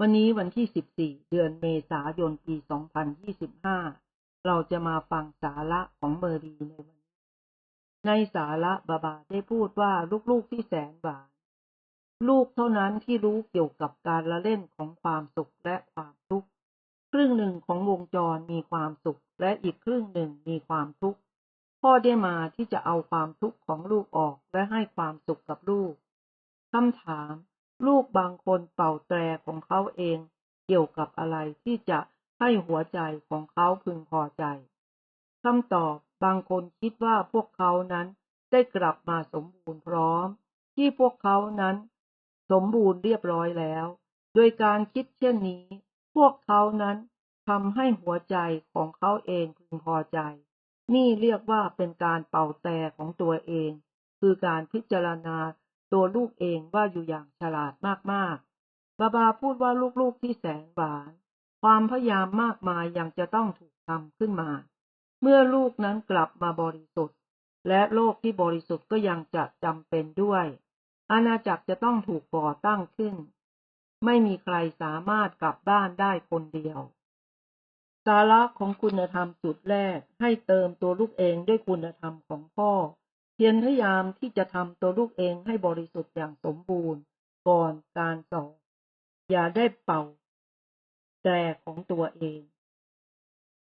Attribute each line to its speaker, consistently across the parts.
Speaker 1: วันนี้วันที่ 14 เดือนเมษายน ปี 2025 เราจะมาฟังสาระของเมอรีในวันนี้ ในสาระบาบาได้พูดว่าลูกๆที่แสนหวาน ลูกเท่านั้นที่รู้เกี่ยวกับการละเล่นของความสุขและความทุกข์ ครึ่งหนึ่งของวงจรมีความสุขและอีกครึ่งหนึ่งมีความทุกข์ พ่อได้มาที่จะเอาความทุกข์ของลูกออกและให้ความสุขกับลูกคำถาม ลูกบางคนเป่าแตรของเขาเองเกี่ยวกับอะไรที่จะให้หัวใจของเขาพึงพอใจคำตอบบางคนคิดว่าพวกเขานั้นได้กลับมาสมบูรณ์พร้อม ที่พวกเขานั้น สมบูรณ์เรียบร้อยแล้ว โดยการคิดเช่นนี้ พวกเขานั้นทำให้หัวใจของเขาเองพึงพอใจ นี่เรียกว่าเป็นการเป่าแต่ของตัวเอง คือการพิจารณา ตัวลูกเองว่าอยู่อย่างฉลาดมากๆ บาบาพูดว่าลูกๆที่แสนหวาน ความพยายามมากมายยังจะต้องถูกทำขึ้นมา เมื่อลูกนั้นกลับมาบริสุทธิ์ และโลกที่บริสุทธิ์ก็ยังจะจำเป็นด้วย อาณาจักรจะต้องถูกก่อตั้งขึ้น ไม่มีใครสามารถกลับบ้านได้คนเดียวสาระของคุณธรรมจุดแรกให้เติมตัวลูกเองด้วยคุณธรรมของพ่อ เพียรพยายามที่จะทำตัวลูกเองให้บริสุทธิ์อย่างสมบูรณ์ก่อนการสอนอย่าได้เป่าแต่ของตัวเอง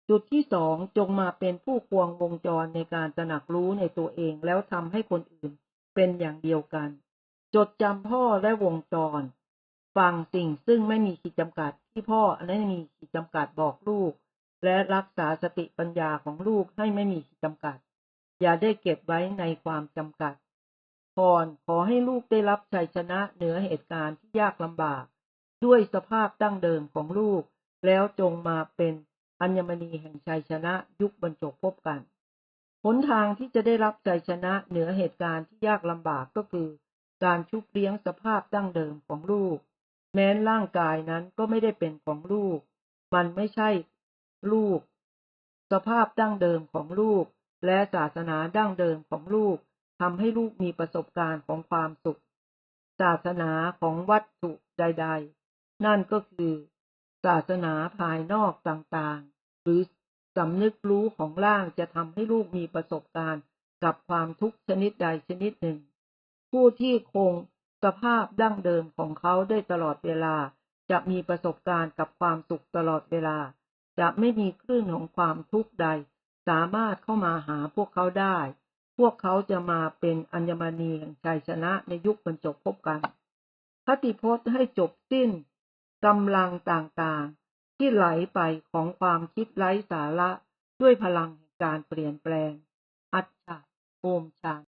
Speaker 1: จุดที่สองจงมาเป็นผู้ควงวงจรในการตระหนักรู้ในตัวเองแล้วทำให้คนอื่นเป็นอย่างเดียวกัน จดจำพ่อและวงจร ฟังสิ่งซึ่งไม่มีขีดจำกัดที่พ่ออันนั้นมีขีดจำกัดบอกลูก และรักษาสติปัญญาของลูกให้ไม่มีขีดจำกัด อย่าได้เก็บไว้ในความจำกัดพรขอให้ลูกได้รับชัยชนะเหนือเหตุการณ์ที่ยากลำบาก ด้วยสภาพดั้งเดิมของลูก แล้วจงมาเป็นอัญมณีแห่งชัยชนะยุคบรรจบพบกัน หนทางที่จะได้รับชัยชนะเหนือเหตุการณ์ที่ยากลำบากก็คือ การชุบเลี้ยงสภาพดั้งเดิมของลูก แม้นร่างกายนั้นก็ไม่ได้เป็นของลูก มันไม่ใช่ลูก สภาพดั้งเดิมของลูก และศาสนาดั้งเดิมของลูกทำให้ลูกมีประสบการณ์ของความสุข ศาสนาของวัตถุใด ๆ นั่นก็คือ ศาสนาภายนอกต่างๆ หรือสำนึกรู้ของร่างจะทำให้ลูกมีประสบการณ์กับความทุกข์ชนิดใดชนิดหนึ่ง ผู้ที่คงสภาพดั้งเดิมของเขาได้ตลอดเวลา จะมีประสบการณ์กับความสุขตลอดเวลา จะไม่มีคลื่นของความทุกข์ใด สามารถเข้ามาหาพวกเขาได้ พวกเขาจะมาเป็นอัญมณีแห่งชัยชนะในยุคบรรจบพบกันคติพจน์ให้จบสิ้นกำลังต่างๆ ที่ไหลไปของความคิดไร้สาระด้วยพลังแห่งการเปลี่ยนแปลง อัจฉาโอมชาน